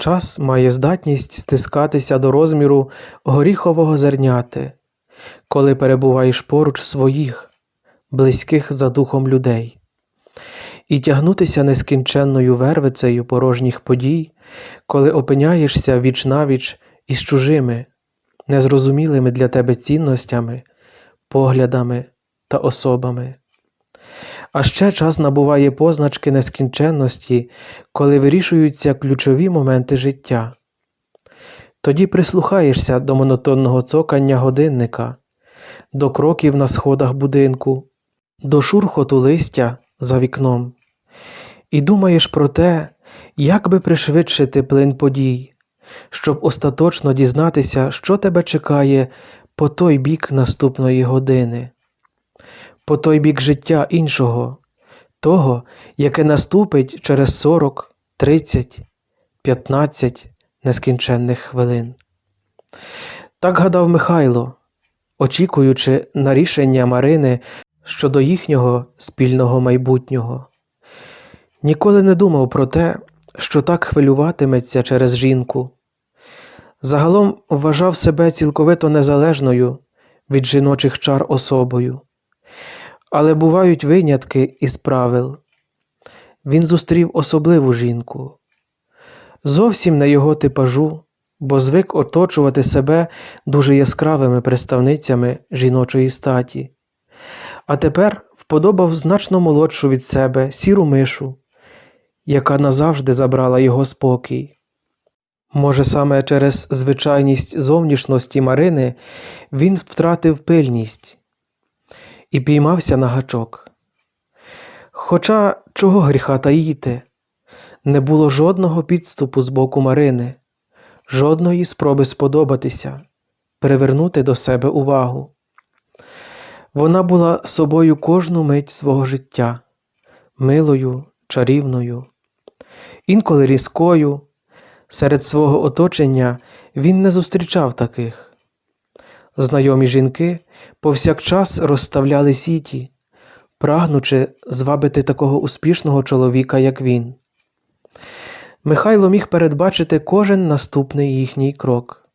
Час має здатність стискатися до розміру горіхового зерняти, коли перебуваєш поруч своїх, близьких за духом людей, і тягнутися нескінченною вервицею порожніх подій, коли опиняєшся віч-навіч із чужими, незрозумілими для тебе цінностями, поглядами та особами. А ще час набуває позначки нескінченності, коли вирішуються ключові моменти життя. Тоді прислухаєшся до монотонного цокання годинника, до кроків на сходах будинку, до шурхоту листя за вікном, і думаєш про те, як би пришвидшити плин подій, щоб остаточно дізнатися, що тебе чекає по той бік наступної години по той бік життя іншого, того, яке наступить через 40, 30, 15 нескінченних хвилин. Так гадав Михайло, очікуючи на рішення Марини щодо їхнього спільного майбутнього. Ніколи не думав про те, що так хвилюватиметься через жінку. Загалом вважав себе цілковито незалежною від жіночих чар особою. Але бувають винятки із правил. Він зустрів особливу жінку, зовсім не його типажу, бо звик оточувати себе дуже яскравими представницями жіночої статі, а тепер вподобав значно молодшу від себе сіру мишу, яка назавжди забрала його спокій. Може, саме через звичайність зовнішності Марини він втратив пильність і піймався на гачок. Хоча чого гріха таїти, не було жодного підступу з боку Марини, жодної спроби сподобатися, привернути до себе увагу. Вона була собою кожну мить свого життя, милою, чарівною, інколи різкою. Серед свого оточення він не зустрічав таких. Знайомі жінки повсякчас розставляли сіті, прагнучи звабити такого успішного чоловіка, як він. Михайло міг передбачити кожен наступний їхній крок,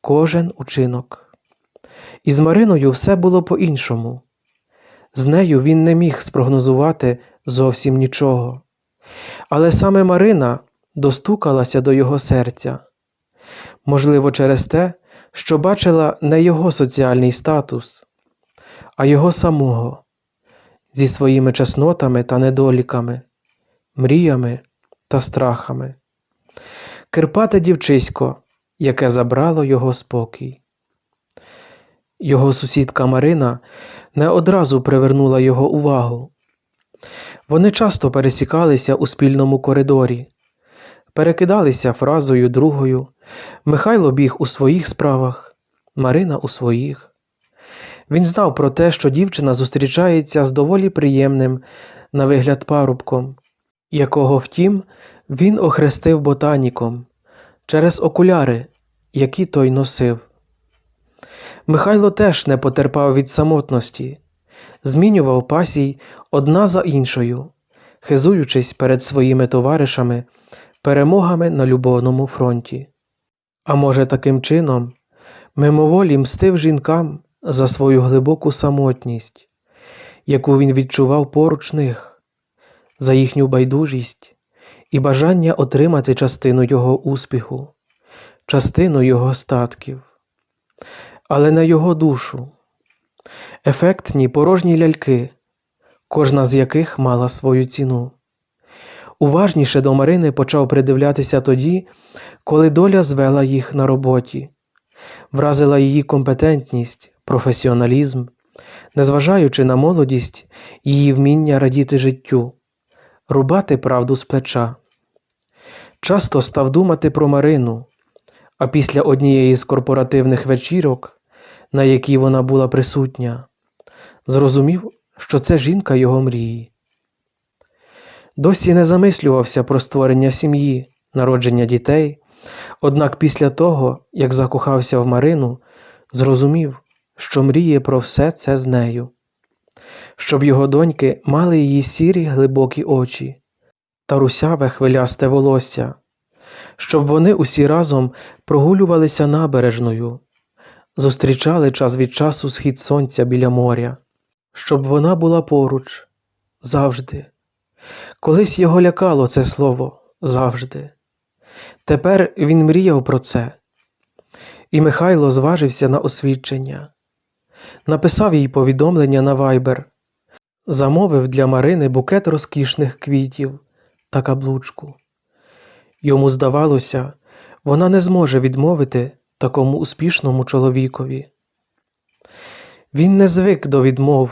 кожен учинок. І з Мариною все було по-іншому. З нею він не міг спрогнозувати зовсім нічого. Але саме Марина достукалася до його серця. Можливо, через те, що бачила не його соціальний статус, а його самого зі своїми чеснотами та недоліками, мріями та страхами, кирпате дівчисько, яке забрало його спокій. Його сусідка Марина не одразу привернула його увагу. Вони часто пересікалися у спільному коридорі, перекидалися фразою другою, Михайло біг у своїх справах, Марина у своїх. Він знав про те, що дівчина зустрічається з доволі приємним, на вигляд парубком, якого, втім, він охрестив ботаніком через окуляри, які той носив. Михайло теж не потерпав від самотності, змінював пасій одна за іншою, хизуючись перед своїми товаришами перемогами на любовному фронті. А може, таким чином мимоволі мстив жінкам за свою глибоку самотність, яку він відчував поруч них, за їхню байдужість і бажання отримати частину його успіху, частину його статків, але не його душу, ефектні порожні ляльки, кожна з яких мала свою ціну. Уважніше до Марини почав придивлятися тоді, коли доля звела їх на роботі, вразила її компетентність, професіоналізм, незважаючи на молодість, її вміння радіти життю, рубати правду з плеча. Часто став думати про Марину, а після однієї з корпоративних вечірок, на якій вона була присутня, зрозумів, що це жінка його мрії досі не замислювався про створення сім'ї, народження дітей, однак після того, як закохався в Марину, зрозумів, що мріє про все це з нею, щоб його доньки мали її сірі глибокі очі та русяве хвилясте волосся, щоб вони усі разом прогулювалися набережною, зустрічали час від часу схід сонця біля моря, щоб вона була поруч. Завжди. Колись його лякало це слово завжди. Тепер він мріяв про це. І Михайло зважився на освідчення. Написав їй повідомлення на Вайбер, замовив для Марини букет розкішних квітів та каблучку. Йому здавалося, вона не зможе відмовити такому успішному чоловікові. Він не звик до відмов,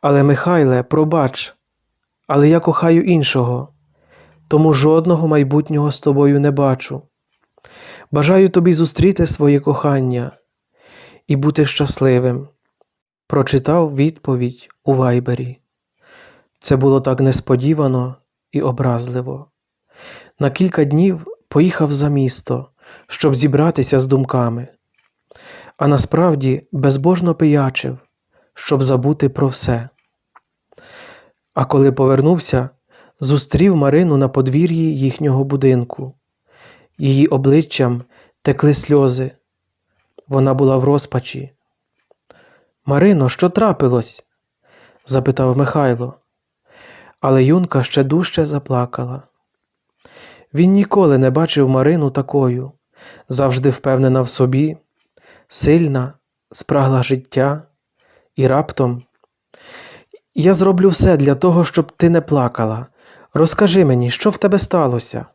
але Михайле, пробач, але я кохаю іншого, тому жодного майбутнього з тобою не бачу. Бажаю тобі зустріти своє кохання і бути щасливим. Прочитав відповідь у Вайбері. Це було так несподівано і образливо. На кілька днів поїхав за місто, щоб зібратися з думками, а насправді безбожно пиячив, щоб забути про все. А коли повернувся, зустрів Марину на подвір'ї їхнього будинку. Її обличчям текли сльози. Вона була в розпачі. Марино, що трапилось? запитав Михайло. Але юнка ще дужче заплакала. Він ніколи не бачив Марину такою, завжди впевнена в собі, сильна, спрагла життя, і раптом я зроблю все для того, щоб ти не плакала. Розкажи мені, що в тебе сталося?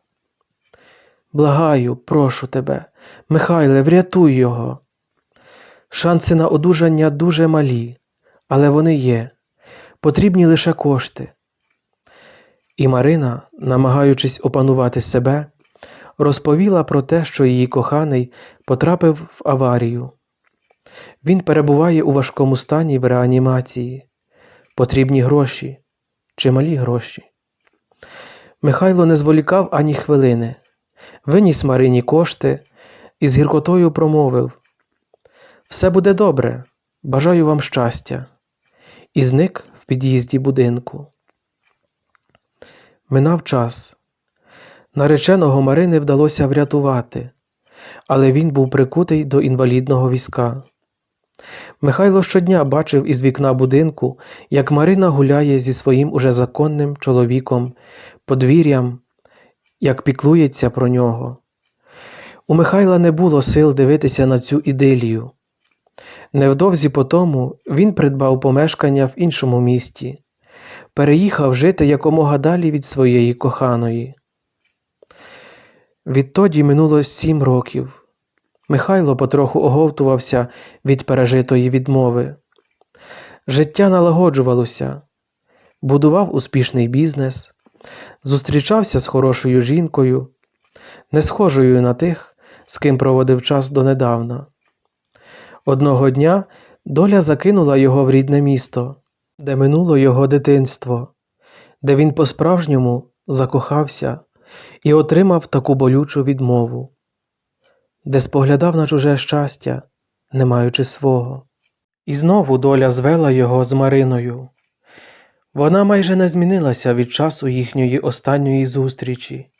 Благаю, прошу тебе, Михайле, врятуй його. Шанси на одужання дуже малі, але вони є. Потрібні лише кошти. І Марина, намагаючись опанувати себе, розповіла про те, що її коханий потрапив в аварію. Він перебуває у важкому стані в реанімації. Потрібні гроші, чималі гроші. Михайло не зволікав ані хвилини, виніс Марині кошти і з гіркотою промовив Все буде добре, бажаю вам щастя, і зник в під'їзді будинку. Минав час. Нареченого Марини вдалося врятувати, але він був прикутий до інвалідного візка. Михайло щодня бачив із вікна будинку, як Марина гуляє зі своїм уже законним чоловіком, подвір'ям, як піклується про нього. У Михайла не було сил дивитися на цю ідилію. Невдовзі по тому він придбав помешкання в іншому місті, переїхав жити якомога далі від своєї коханої. Відтоді минуло сім років. Михайло потроху оговтувався від пережитої відмови. Життя налагоджувалося, будував успішний бізнес, зустрічався з хорошою жінкою, не схожою на тих, з ким проводив час донедавна. Одного дня доля закинула його в рідне місто, де минуло його дитинство, де він по-справжньому закохався і отримав таку болючу відмову де споглядав на чуже щастя, не маючи свого. І знову доля звела його з Мариною. Вона майже не змінилася від часу їхньої останньої зустрічі,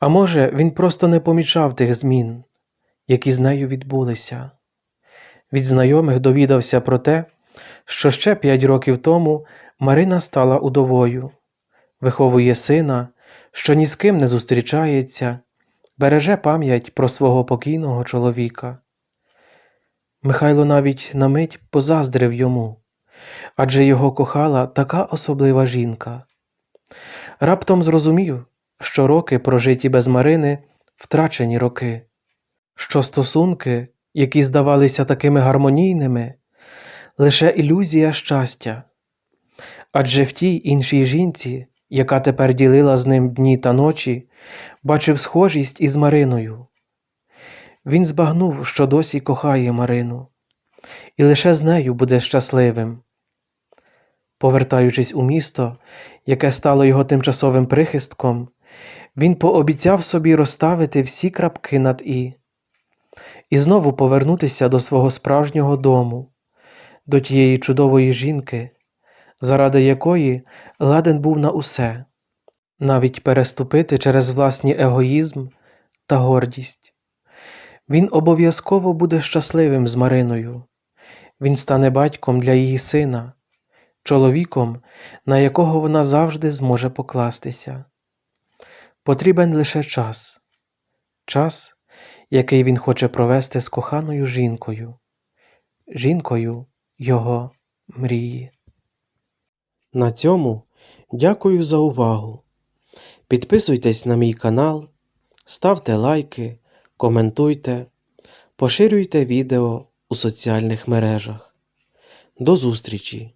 а може, він просто не помічав тих змін, які з нею відбулися. Від знайомих довідався про те, що ще п'ять років тому Марина стала удовою, виховує сина, що ні з ким не зустрічається береже пам'ять про свого покійного чоловіка. Михайло навіть на мить позаздрив йому, адже його кохала така особлива жінка. Раптом зрозумів, що роки, прожиті без Марини, втрачені роки, що стосунки, які здавалися такими гармонійними, лише ілюзія щастя, адже в тій іншій жінці яка тепер ділила з ним дні та ночі, бачив схожість із Мариною. Він збагнув, що досі кохає Марину, і лише з нею буде щасливим. Повертаючись у місто, яке стало його тимчасовим прихистком, він пообіцяв собі розставити всі крапки над І і знову повернутися до свого справжнього дому, до тієї чудової жінки, заради якої ладен був на усе, навіть переступити через власний егоїзм та гордість. Він обов'язково буде щасливим з Мариною. Він стане батьком для її сина, чоловіком, на якого вона завжди зможе покластися. Потрібен лише час, час, який він хоче провести з коханою жінкою, жінкою його мрії. На цьому дякую за увагу. Підписуйтесь на мій канал, ставте лайки, коментуйте, поширюйте відео у соціальних мережах. До зустрічі!